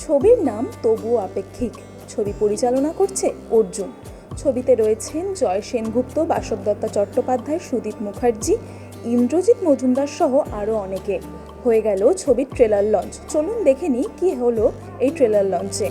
ছবির নাম তবুও আপেক্ষিক। ছবি পরিচালনা করছে অর্জুন। ছবিতে রয়েছেন জয় সেনগুপ্ত, বাসবদত্তা চট্টোপাধ্যায়, সুদীপ মুখার্জি, ইন্দ্রজিৎ মজুমদার সহ আরও অনেকে। হয়ে গেল ছবির ট্রেলার লঞ্চ। চলুন দেখে নিই কী হলো এই ট্রেলার লঞ্চে।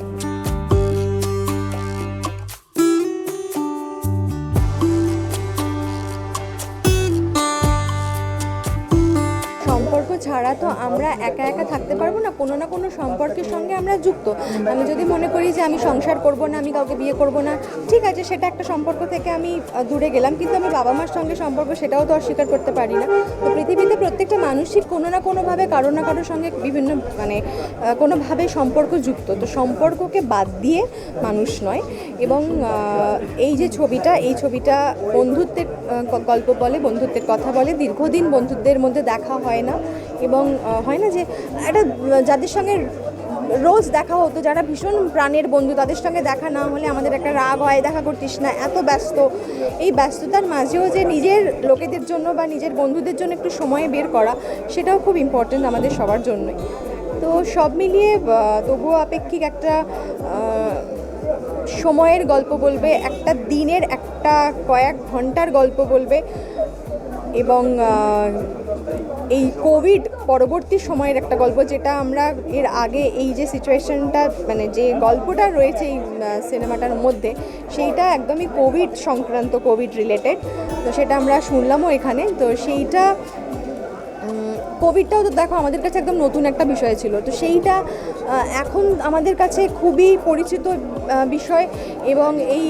আমরা একা একা থাকতে পারব না, কোনো না কোনো সম্পর্কের সঙ্গে আমরা যুক্ত। আমি যদি মনে করি যে আমি সংসার করব না, আমি কাউকে বিয়ে করব না, ঠিক আছে, সেটা একটা সম্পর্ক থেকে আমি দূরে গেলাম, কিন্তু আমি বাবা মার সঙ্গে সম্পর্ক সেটাও তো অস্বীকার করতে পারি না। তো পৃথিবীতে প্রত্যেকটা মানুষই কোনো না কোনোভাবে কারও না কারোর সঙ্গে বিভিন্ন মানে কোনোভাবে সম্পর্ক যুক্ত। তো সম্পর্ককে বাদ দিয়ে মানুষ নয় এবং এই যে ছবিটা, এই ছবিটা বন্ধুত্বের গল্প বলে, বন্ধুত্বের কথা বলে, দীর্ঘদিন বন্ধুত্বের মধ্যে দেখা হয় না। এবং হয় না যে একটা যাদের সঙ্গে রোজ দেখা হতো, যারা ভীষণ প্রাণের বন্ধু, তাদের সঙ্গে দেখা না হলে আমাদের একটা রাগ হয়, দেখা করতিস না, এত ব্যস্ত। এই ব্যস্ততার মাঝেও যে নিজের লোকেদের জন্য বা নিজের বন্ধুদের জন্য একটু সময় বের করা, সেটাও খুব ইম্পর্টেন্ট আমাদের সবার জন্যই। তো সব মিলিয়ে তবুও আপেক্ষিক একটা সময়ের গল্প বলবে, একটা দিনের একটা কয়েক ঘণ্টার গল্প বলবে এবং এই কোভিড পরবর্তী সময়ের একটা গল্প যেটা আমরা এর আগে এই যে সিচুয়েশনটা মানে যে গল্পটা রয়েছে এই সিনেমাটার মধ্যে, সেইটা একদমই কোভিড সংক্রান্ত কোভিড রিলেটেড তো সেটা আমরা শুনলামও এখানে, তো সেইটা কোভিডটাও তো দেখো, আমাদের কাছে একদম নতুন একটা বিষয় ছিল। তো সেইটা এখন আমাদের কাছে খুবই পরিচিত বিষয় এবং এই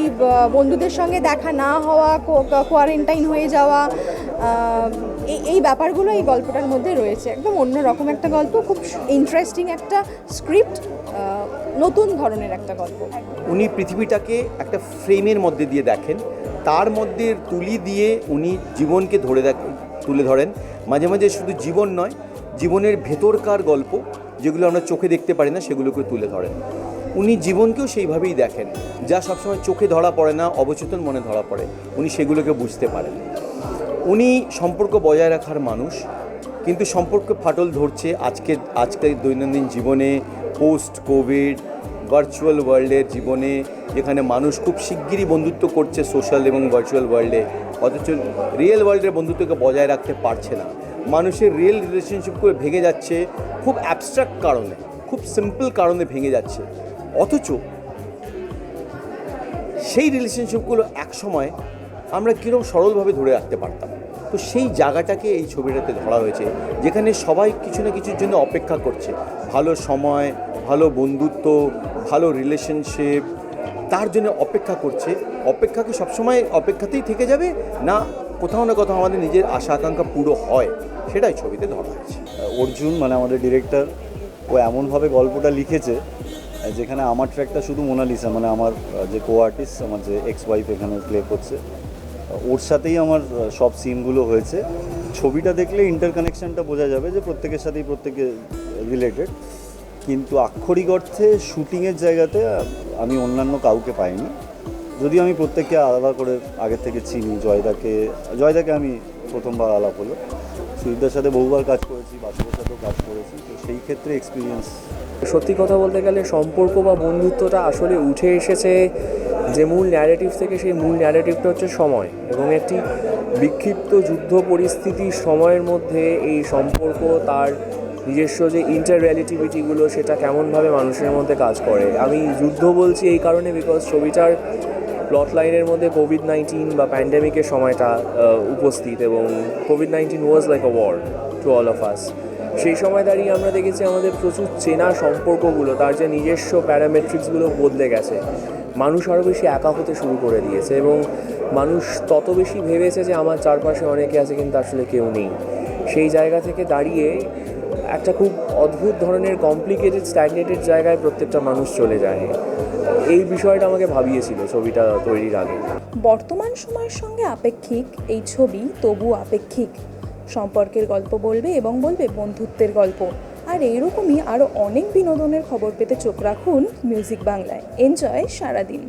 বন্ধুদের সঙ্গে দেখা না হওয়া কোয়ারেন্টাইন হয়ে যাওয়া এই ব্যাপারগুলো এই গল্পটার মধ্যে রয়েছে। একদম অন্যরকম একটা গল্প, খুব ইন্টারেস্টিং একটা স্ক্রিপ্ট নতুন ধরনের একটা গল্প। উনি পৃথিবীটাকে একটা ফ্রেমের মধ্যে দিয়ে দেখেন। তার মধ্যে তুলি দিয়ে উনি জীবনকে ধরে তুলে ধরেন। মাঝে মাঝে শুধু জীবন নয়, জীবনের ভেতরকার গল্প, যেগুলো আমরা চোখে দেখতে পারি না সেগুলোকে তুলে ধরেন। উনি জীবনকেও সেইভাবেই দেখেন, যা সবসময় চোখে ধরা পড়ে না, অবচেতন মনে ধরা পড়ে। উনি সেগুলোকে বুঝতে পারেন। উনি সম্পর্ক বজায় রাখার মানুষ, কিন্তু সম্পর্ক ফাটল ধরছে আজকে আজকের দৈনন্দিন জীবনে পোস্ট কোভিড ভার্চুয়াল ওয়ার্ল্ডের জীবনে যেখানে মানুষ খুব শিগগিরই বন্ধুত্ব করছে সোশ্যাল এবং ভার্চুয়াল ওয়ার্ল্ডে অথচ রিয়েল ওয়ার্ল্ডের বন্ধুত্বকে বজায় রাখতে পারছে না। মানুষের রিয়েল রিলেশনশিপগুলো ভেঙে যাচ্ছে খুব অ্যাবস্ট্রাক্ট কারণে, খুব সিম্পল কারণে ভেঙে যাচ্ছে। অথচ সেই রিলেশনশিপগুলো একসময় আমরা কীরকম সরলভাবে ধরে রাখতে পারতাম। তো সেই জায়গাটাকে এই ছবিটাতে ধরা হয়েছে, যেখানে সবাই কিছু না কিছুর জন্য অপেক্ষা করছে। ভালো সময়, ভালো বন্ধুত্ব ভালো রিলেশনশিপ তার জন্য অপেক্ষা করছে। অপেক্ষা কি সবসময় অপেক্ষাতেই থেকে যাবে? না, কোথাও না কোথাও আমাদের নিজের আশা আকাঙ্ক্ষা পুরো হয়, সেটাই ছবিতে ধরা হয়েছে। অর্জুন মানে আমাদের ডিরেক্টর ও এমনভাবে গল্পটা লিখেছে যেখানে আমার ট্র্যাকটা শুধু মোনালিসা মানে আমার যে কো আর্টিস্ট আমার যে এক্স ওয়াইফ এখানে প্লে করছে ওর সাথেই আমার সব সিনগুলো হয়েছে। ছবিটা দেখলে ইন্টারকানেকশনটা বোঝা যাবে যে প্রত্যেকের সাথেই প্রত্যেকে রিলেটেড কিন্তু আক্ষরিক অর্থে শুটিংয়ের জায়গাতে আমি অন্যান্য কাউকে পাইনি। যদিও আমি প্রত্যেককে আলাদা করে আগের থেকে চিনি, জয়দাকে জয়দাকে আমি প্রথমবার আলাপ হলো। সুদীপদার সাথে বহুবার কাজ করেছি বাসুদের সাথেও কাজ করেছি, তো সেই ক্ষেত্রে এক্সপিরিয়েন্স সত্যি কথা বলতে গেলে সম্পর্ক বা বন্ধুত্বটা আসলে উঠে এসেছে যে মূল ন্যারেটিভ থেকে, সেই মূল ন্যারেটিভটা হচ্ছে সময় এবং একটি বিক্ষিপ্ত যুদ্ধ পরিস্থিতির সময়ের মধ্যে এই সম্পর্ক তার নিজস্ব যে ইন্টার রিয়ালিটিভিটিগুলো সেটা কেমনভাবে মানুষের মধ্যে কাজ করে। আমি যুদ্ধ বলছি এই কারণে বিকজ ছবিটার প্লট লাইনের মধ্যে কোভিড নাইন্টিন বা প্যান্ডেমিকের সময়টা উপস্থিত এবং Covid nineteen was like a war to all of us সেই সময় দাঁড়িয়ে আমরা দেখেছি আমাদের প্রচুর চেনা সম্পর্কগুলো, তার যে নিজস্ব প্যারামেট্রিক্সগুলো বদলে গেছে। মানুষ আরও বেশি একা হতে শুরু করে দিয়েছে এবং মানুষ তত বেশি ভেবেছে যে আমার চারপাশে অনেকে আছে কিন্তু আসলে কেউ নেই। সেই জায়গা থেকে দাঁড়িয়ে একটা খুব অদ্ভুত ধরনের কমপ্লিকেটেড স্ট্যাগনেটেড জায়গায় প্রত্যেকটা মানুষ চলে যায়। এই বিষয়টা আমাকে ভাবিয়েছিল ছবিটা তৈরির আগে। বর্তমান সময়ের সঙ্গে আপেক্ষিক, এই ছবি তবু আপেক্ষিক। সম্পর্কের গল্প বলবে এবং বলবে বন্ধুত্বের গল্প। আর এইরকমই আরও অনেক বিনোদনের খবর পেতে চোখ রাখুন মিউজিক বাংলায় এনজয় সারাদিন।